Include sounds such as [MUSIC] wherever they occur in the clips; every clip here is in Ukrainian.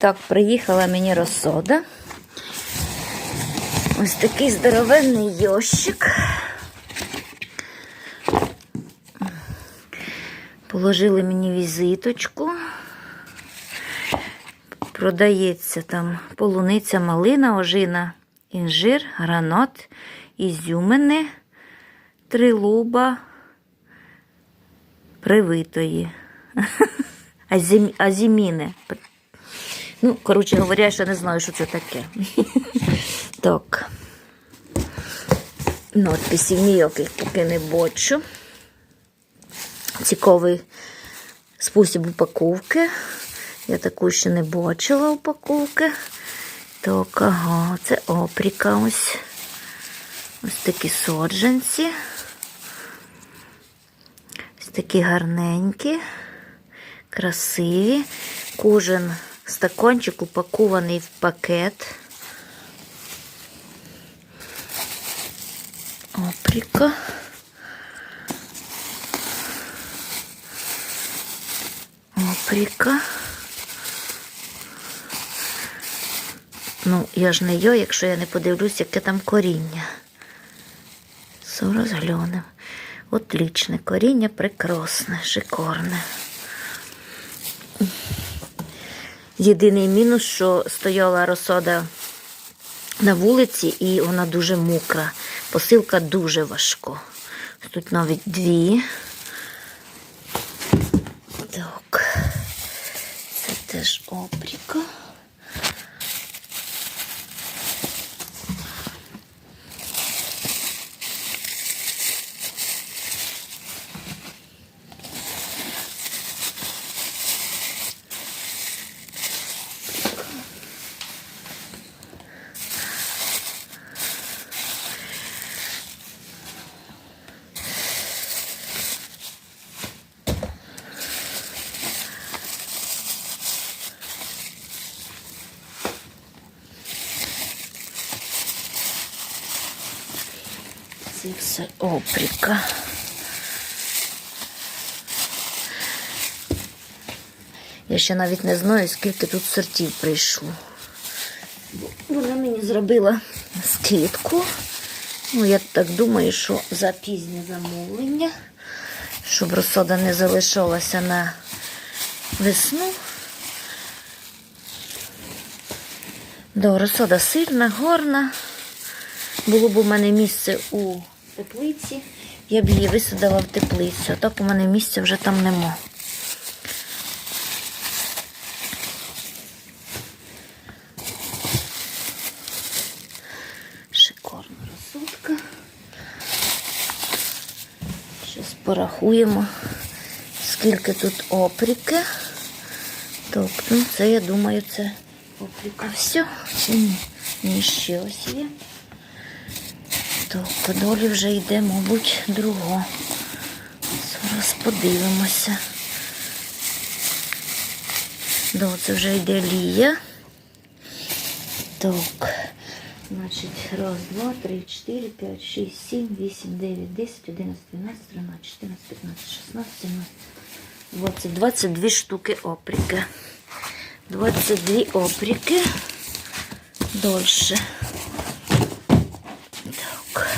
Так, приїхала мені розсода. Ось такий здоровенний йощик. Положили мені візиточку. Продається там полуниця, малина, ожина, інжир, гранат, ізюмини, трилуба, привитої. [LAUGHS] Азім... Азіміни. Ну, коротше говоря, я ще не знаю, що це таке. Так. Надписів ніяких поки не бачу. Цікавий спосіб упаковки. Я таку ще не бачила упаковки. Так, ага, це опріка ось. Ось такі соджанці. Ось такі гарненькі, красиві. Кожен стакончик упакований в пакет. Опріка. Опріка. Ну, я ж не йо, якщо я не подивлюсь, яке там коріння. Зараз глянемо. Отлічне коріння, прекрасне, шикарне. Єдиний мінус, що стояла розсода на вулиці, і вона дуже мокра. Посилка дуже важко. Тут навіть дві. Так, це теж опріка. Це все опріка. Я ще навіть не знаю, скільки тут сортів прийшло. Вона мені зробила скидку. Ну, я так думаю, що за пізнє замовлення, щоб розсода не залишалася на весну. Да, розсода сильна, горна. Було б у мене місце у теплиці, я б її висадила в теплицю, так у мене місця вже там нема. Шикарна розсудка. Зараз порахуємо, скільки тут опріки. Тобто, це, я думаю, це опріка все. Ні? Ні, ще ось є. Так, по долі вже йде, мабуть, друга. Зараз подивимося. Да, це вже йде лія. Так. Значить, раз, два, три, чотири, п'ять, шість, сім, вісім, дев'ять, десять, одинадцять, дванадцять, тринадцять, чотирнадцять, п'ятнадцять, шістнадцять, сімнадцять, двадцять, двадцять дві штуки опріки. Двадцять дві опріки. Дольше. Так.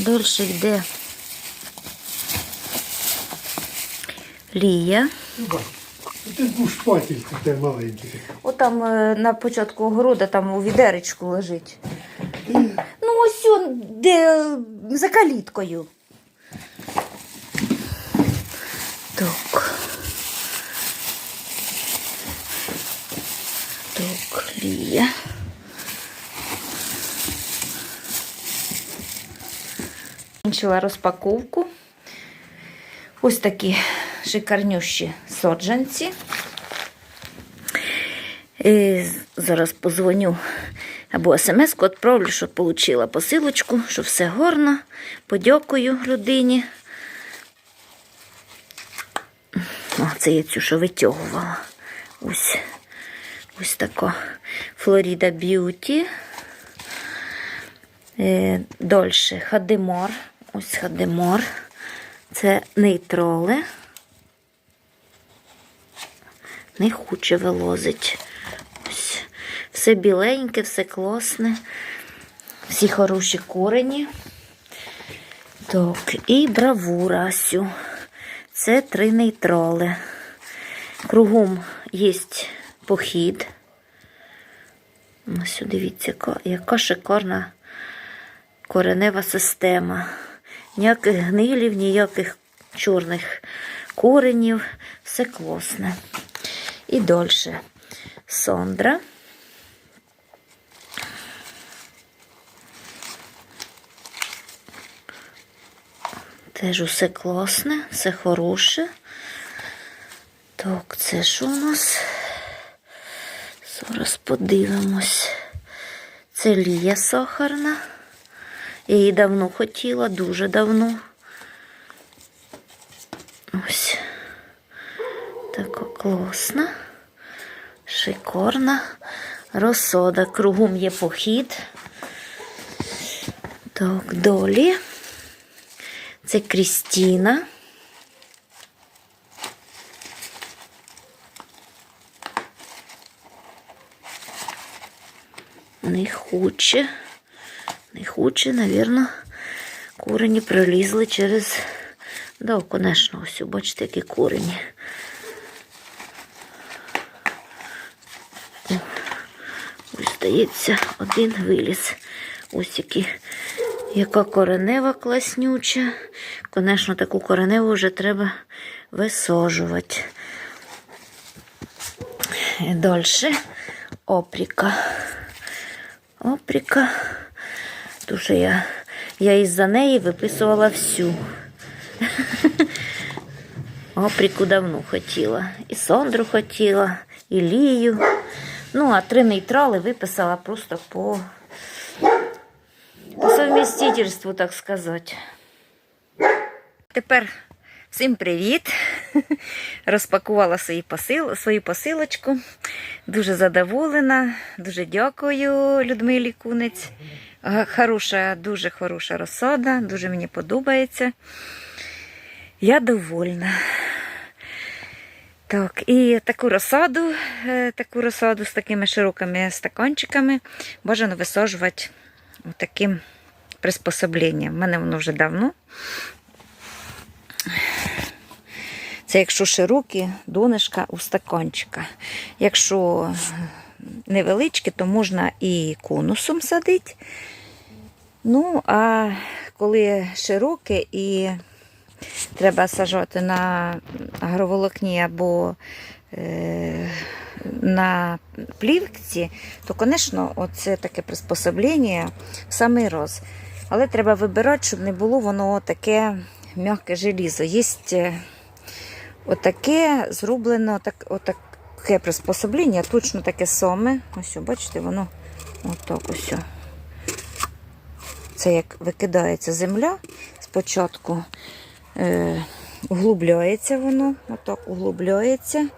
Дольше йде Лія. Ти був шпатель такий маленький. Отам е, на початку огорода там у відеречку лежить. Ну, ось он, де за каліткою. Так. Так, Лія. Закінчила розпаковку. Ось такі шикарнющі соджанці. І зараз позвоню або смс-ку відправлю, щоб отримала посилочку, що все гарно. Подякую людині. О, це я цю, що витягувала. Ось, ось така Флоріда Б'юті. Е, Дольше Хадемор. Ось Хадемор. Це нейтроли. Не хоче вилозить. Все біленьке, все класне. Всі хороші корені. Так, і бравура Асю. Це три нейтрали. Кругом є похід. Ось дивіться, яка шикарна коренева система. Ніяких гнилів, ніяких чорних коренів. Все класне. І далі. Сондра. Теж усе класне, все хороше. Так, це що у нас? Зараз подивимось. Це лія сахарна. Я її давно хотіла, дуже давно. Ось. Така класна, шикарна розсода. Кругом є похід. Так, долі. Це Крістіна. Не хоче. Хоче, навірно, корені пролізли через. Да, конечно, ось, бачите, які корені. Ось, здається, один виліз. Ось які. Яка коренева класнюча. Конечно, таку кореневу вже треба висаджувати. Далі опріка. Опріка. Дуже я, я із-за неї виписувала всю. [LAUGHS] Опріку давно хотіла. І Сондру хотіла, і Лію. Ну, а три нейтрали виписала просто по, по совмістительству, так сказати. Тепер всім привіт! [LAUGHS] Розпакувала свої посил, свою посилочку. Дуже задоволена, дуже дякую Людмилі Кунець. Хороша, дуже хороша розсада, дуже мені подобається. Я довольна. Так, і таку розсаду, е, таку розсаду з такими широкими стаканчиками бажано висаджувати таким приспособленням. У мене воно вже давно. Це якщо широкі донышка у стаканчика. Якщо невеличкі, то можна і конусом садити. Ну, а коли широке і треба сажати на агроволокні або е, на плівці, то, звісно, оце таке приспособлення в самий роз. Але треба вибирати, щоб не було воно таке м'яке желізо. Є отаке зроблено, так, отаке приспособлення, точно таке саме. Ось, бачите, воно отак ось. Це як викидається земля спочатку. Е, углубляється воно, отак углубляється,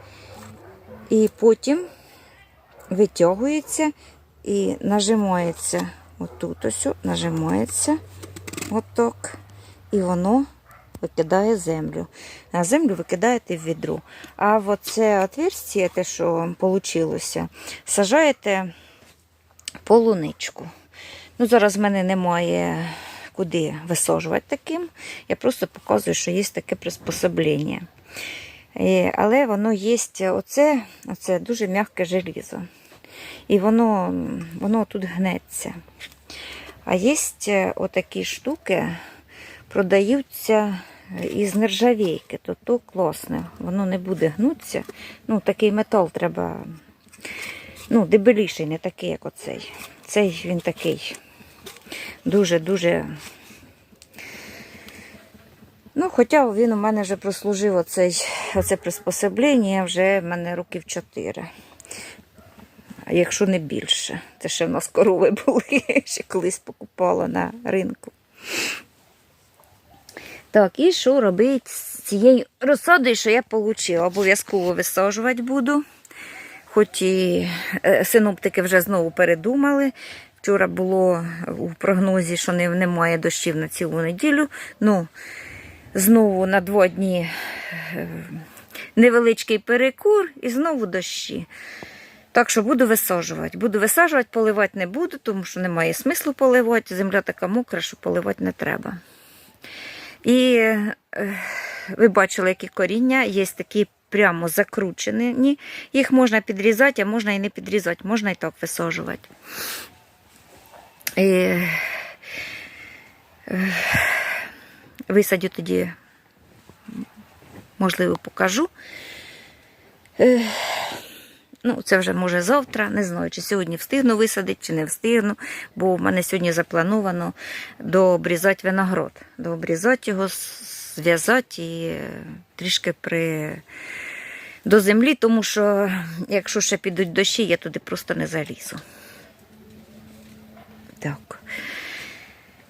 і потім витягується і нажимається отут ось, нажимається отак, і воно викидає землю. На землю викидаєте в відро. А в оце отверстие, те, що вийшло, сажаєте полуничку. Ну, зараз в мене немає куди висаджувати таким. Я просто показую, що є таке приспособлення. Е, Але воно є оце, оце дуже м'яке желізо. І воно, воно тут гнеться. А є отакі штуки, продаються із нержавійки, то то класне. Воно не буде гнутися. Ну, такий метал треба. Ну, дебеліший, не такий, як оцей. Цей він такий дуже-дуже. Ну, хоча він у мене вже прослужив оцей, оце приспособлення вже в мене років 4. А якщо не більше. Це ще в нас корови були, [LAUGHS] ще колись покупала на ринку. Так, і що робити з цією розсадою, що я отримала? Обов'язково висаджувати буду. Хоч і е, синоптики вже знову передумали. Вчора було у прогнозі, що немає дощів на цілу неділю. Ну, знову на два дні е, невеличкий перекур і знову дощі. Так що буду висаджувати. Буду висаджувати, поливати не буду, тому що немає смислу поливати. Земля така мокра, що поливати не треба. І е, ви бачили, які коріння є такі прямо закручені. Їх можна підрізати, а можна і не підрізати, можна і так висаджувати. Е, висадю тоді, можливо, покажу. Ну, це вже може завтра, не знаю, чи сьогодні встигну висадити, чи не встигну, бо в мене сьогодні заплановано дообрізати виноград. Дообрізати його, зв'язати і е, трішки при... до землі, тому що якщо ще підуть дощі, я туди просто не залізу. Так.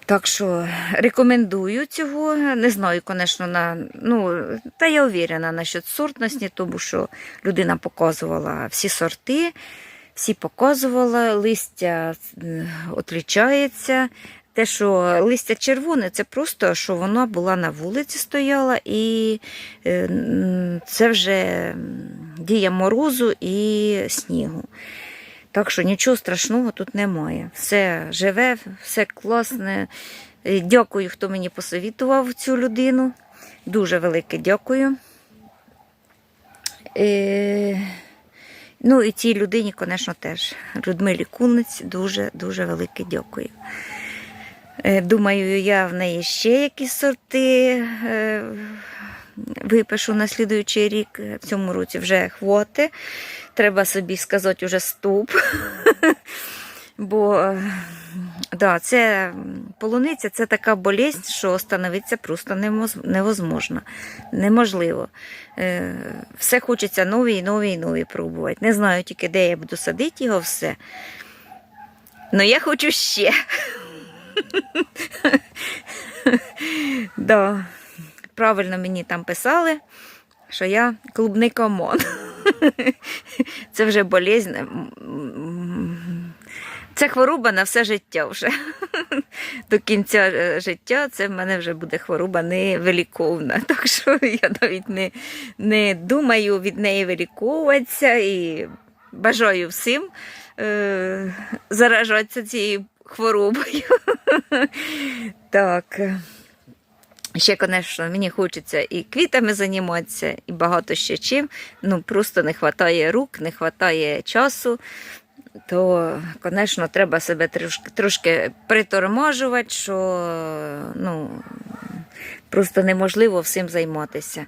Так що рекомендую цього. Не знаю, звісно, на ну та я уверена насчет сортності, тому що людина показувала всі сорти, всі показувала, листя е. Те, що листя червоне, це просто що вона була на вулиці стояла, і е, це вже дія морозу і снігу. Так що нічого страшного тут немає. Все живе, все класне. Е, Дякую, хто мені посовітував цю людину. Дуже велике дякую. Е, ну і цій людині, звісно, теж. Людмилі Кунець, дуже-дуже велике дякую. Е, Думаю, я в неї ще якісь сорти випишу на слідуючий рік. Е, В цьому році вже хвоти. Треба собі сказати уже стоп. [LAUGHS] Бо е, це полуниця це така болезнь, що остановитися просто невозможно. Неможливо. Е, Все хочеться нові і нові і нові пробувати. Не знаю тільки, де я буду садити його все. Ну я хочу ще. [LAUGHS] да. Правильно мені там писали, що я клубникомон. [LAUGHS] Це вже болезнь. Це хвороба на все життя вже. [LAUGHS] До кінця е, життя це в мене вже буде хвороба невиліковна. [LAUGHS] Так що я навіть не, не думаю від неї виліковуватися і бажаю всім е, заражатися цією хворобою. так. Ще, звісно, мені хочеться і квітами займатися, і багато ще чим. Ну, просто не вистачає рук, не вистачає часу. То, звісно, треба себе трошки, трошки приторможувати, що ну, просто неможливо всім займатися.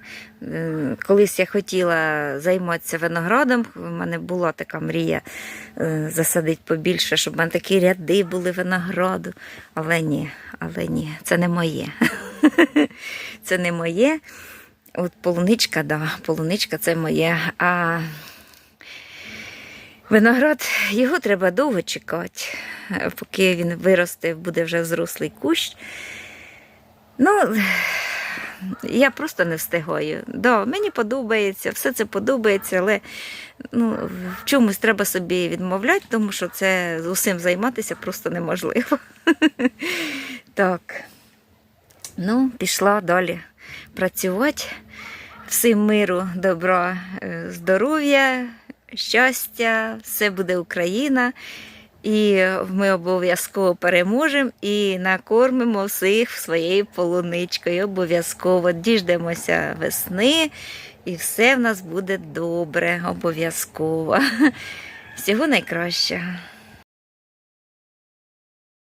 Колись я хотіла займатися виноградом, в мене була така мрія е, засадити побільше, щоб в мене такі ряди були винограду. Але ні, але ні, це не моє. Це не моє. От полуничка, да, полуничка це моє. А виноград його треба довго чекати, поки він виросте, буде вже взрослий кущ. Ну, я просто не встигаю. Да, мені подобається, все це подобається, але ну, в чомусь треба собі відмовляти, тому що це усім займатися просто неможливо. [LAUGHS] Так. Ну, пішла далі працювати. Всім миру, добра, е, здоров'я, щастя, все буде Україна. І ми обов'язково переможемо і накормимо всіх своєю полуничкою. Обов'язково діждемося весни, і все в нас буде добре, обов'язково. [LAUGHS] Всього найкращого.